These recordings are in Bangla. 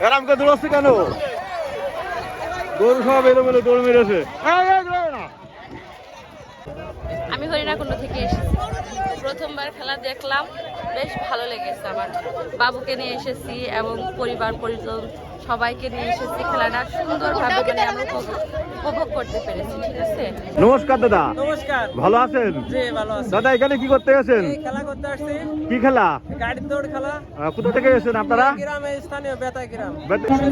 গ্রামকে দৌড়াচ্ছে কেন? গরু সব এলোমেলো দৌড় মেরেছে। আমি হরিণাকুণ্ড থেকে এসেছি। প্রথমবার খেলা দেখলাম। বেশ ভালো লেগেছে আমার। বাবুকে নিয়ে এসেছি এবং পরিবার, পরিজন সবাইকে নিয়ে এসেছি খেলাটা সুন্দরভাবে মানে আমরা উপভোগ- করতে পেরেছি ঠিক আছে? নমস্কার দাদা। নমস্কার। ভালো আছেন? জি ভালো আছি। দাদা এখানে কি করতে গেছেন? খেলা করতে আসছি। কি খেলা? গাড়ির দৌড় খেলা। কোথা থেকে এসেছেন আপনারা? গ্রামে স্থানীয় বেতা গ্রাম।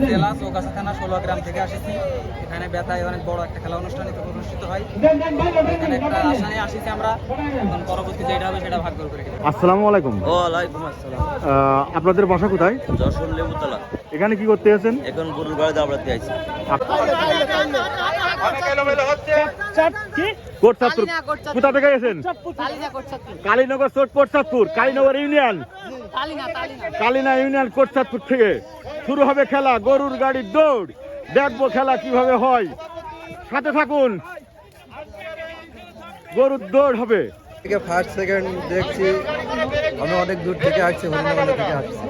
জেলা চৌগাছা থানা ষোলো গ্রাম থেকে আসেছি। এখানে বেতায় অনেক বড় একটা খেলা অনুষ্ঠানিত অনুষ্ঠিত হয়। এখানে একটা আশা নিয়ে আসিছি আমরা। পরবর্তী যেটা হবে সেটা ভাগ করে আসসালামু আলাইকুম। ওয়ালাইকুম আসসালাম। আহ, আপনাদের বাসা কোথায়? যশোর লেবুতলা। এখানে কি করতে গেছেন এখন গরুর গাড়ি দাবড়াতে আইছি। কোটচাঁদপুর কোথা থেকে গেছেন কালীনগর চোট কোটচাঁদপুর কালীনগর ইউনিয়ন। কালিনা ইউনিয়ন কোটচাঁদপুর থেকে। শুরু হবে খেলা গরুর গাড়ির দৌড়। দেখব খেলা কীভাবে হয়। সাথে থাকুন। গরুর দৌড় হবে। থেকে ফার্স্ট সেকেন্ড দেখছি। আমি অনেক দূর থেকে আসছি থেকে আসছি।